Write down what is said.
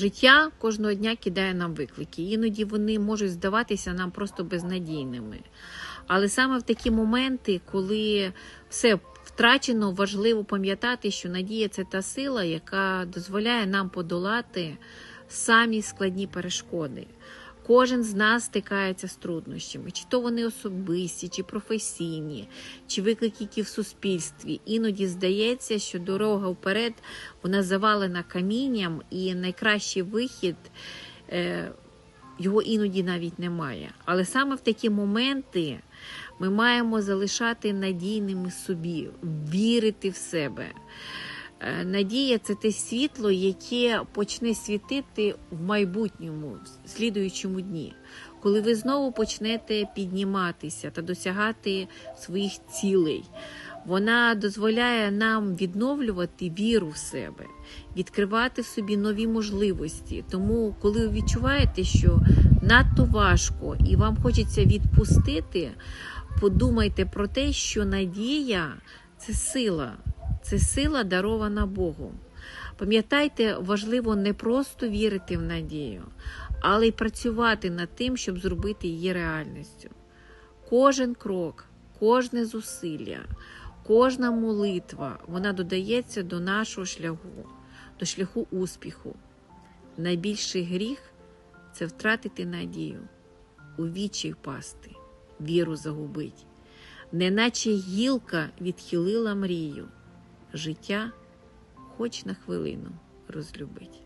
Життя кожного дня кидає нам виклики. Іноді вони можуть здаватися нам просто безнадійними. Але саме в такі моменти, коли все втрачено, важливо пам'ятати, що надія це та сила, яка дозволяє нам подолати самі складні перешкоди. Кожен з нас стикається з труднощами, чи то вони особисті, чи професійні, чи виклики які в суспільстві. Іноді здається, що дорога вперед вона завалена камінням, і найкращий вихід е, його іноді навіть немає. Але саме в такі моменти ми маємо залишати надійними собі, вірити в себе. Е, Надія це те світло, яке почне світити в майбутньому, в слідуючому дні, коли ви знову почнете підніматися та досягати своїх цілей. Вона дозволяє нам відновлювати віру в себе, відкривати в собі нові можливості. Тому, коли ви відчуваєте, що надто важко і вам хочеться відпустити, подумайте про те, що надія це сила, це сила дарована Богом. Пам'ятайте, важливо не просто вірити в надію, але й працювати над тим, щоб зробити її реальністю. Кожен крок, кожне зусилля, кожна молитва вона додається до нашого шляху, до шляху успіху. Найбільший гріх це втратити надію, у вічі впасти, віру загубить, неначе гілка відхилила мрію, життя хоч на хвилину розлюбить.